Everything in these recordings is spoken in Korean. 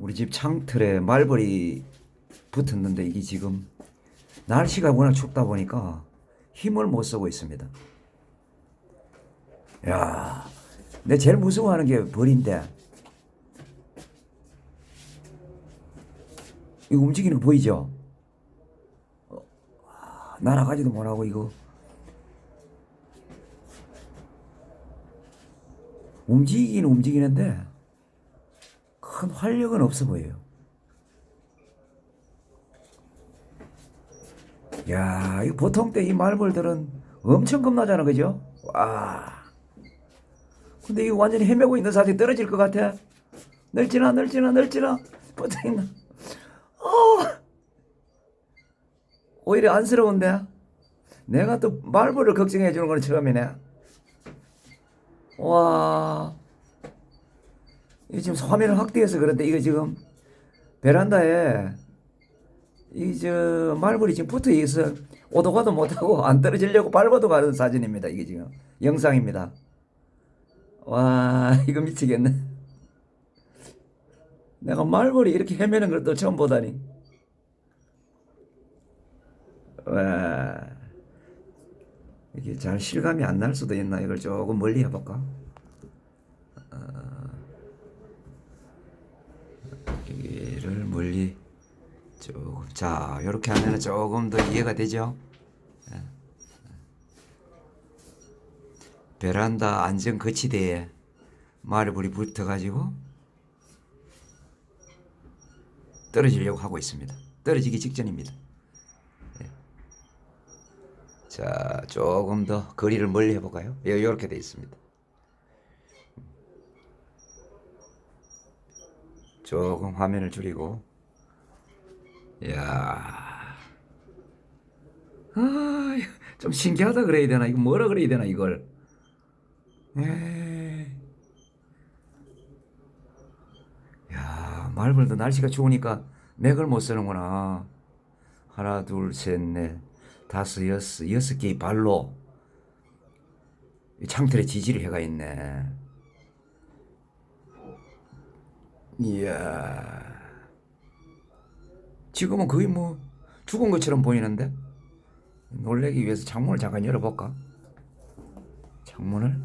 우리 집 창틀에 말벌이 붙었는데 이게 지금 날씨가 워낙 춥다 보니까 힘을 못 쓰고 있습니다. 야, 내 제일 무서워하는 게 벌인데 이거 움직이는 거 보이죠? 어, 아, 날아가지도 못하고 이거 움직이긴 움직이는데 큰 활력은 없어 보여요. 야, 이 보통 때 이 말벌들은 엄청 겁나잖아, 그죠? 와. 근데 이거 완전히 헤매고 있는 사람이 떨어질 것 같아. 널지나, 널지나, 널지나. 붙어 있나. 어. 오히려 안쓰러운데. 내가 또 말벌을 걱정해 주는 건 처음이네. 와. 이 지금 화면을 확대해서 그런데 이거 지금 베란다에 이 저 말벌이 지금 붙어 있어 오도 가도 못하고 안 떨어지려고 밟아도 가는 사진입니다. 이게 지금 영상입니다. 와 이거 미치겠네. 내가 말벌이 이렇게 헤매는 걸 또 처음 보다니. 와 이게 잘 실감이 안 날 수도 있나 이걸 조금 멀리 해볼까? 여기를 멀리 조금 자 이렇게 하면은 조금 더 이해가 되죠. 예. 베란다 안전 거치대에 말벌이 붙어가지고 떨어지려고 하고 있습니다. 떨어지기 직전입니다. 예. 자 조금 더 거리를 멀리 해볼까요? 이렇게 돼 있습니다. 조금 화면을 줄이고. 이야. 아, 좀 신기하다 그래야 되나? 이거 뭐라 그래야 되나 이걸? 에이. 야 말벌도 날씨가 추우니까 맥을 못 쓰는구나. 하나 둘 셋 넷 다섯 여섯 여섯 개의 발로 이 창틀에 지지를 해가 있네 이야. 지금은 거의 뭐 죽은 것처럼 보이는데 놀래기 위해서 창문을 잠깐 열어볼까? 창문을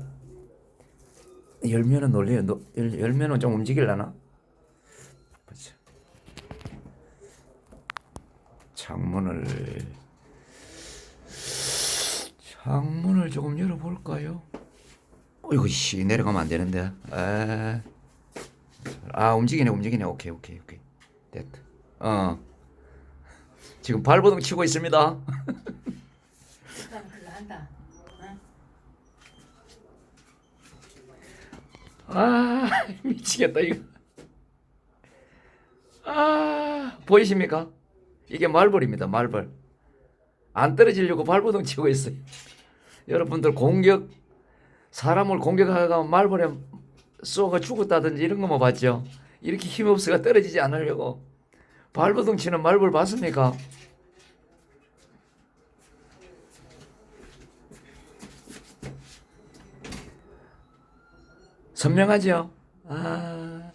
열면은 놀래요. 노- 열, 열면은 좀 움직일라나? 창문을 창문을 조금 열어볼까요? 어이구 씨 내려가면 안 되는데. 에. 아 움직이네 움직이네. 오케이 오케이 오케이. 됐다. 어. 지금 발버둥 치고 있습니다? 아 미치겠다 이거. 아 보이십니까? 이게 말벌입니다 말벌. 안 떨어지려고 발버둥 치고 있어요. 여러분들 공격 사람을 공격하다가 말벌에 쏘가 죽었다든지 이런 거만 봤죠? 이렇게 힘없어가 떨어지지 않으려고. 발버둥 치는 말벌 봤습니까? 선명하죠 아.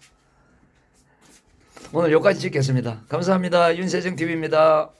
오늘 여기까지 찍겠습니다. 감사합니다. 윤세정 TV입니다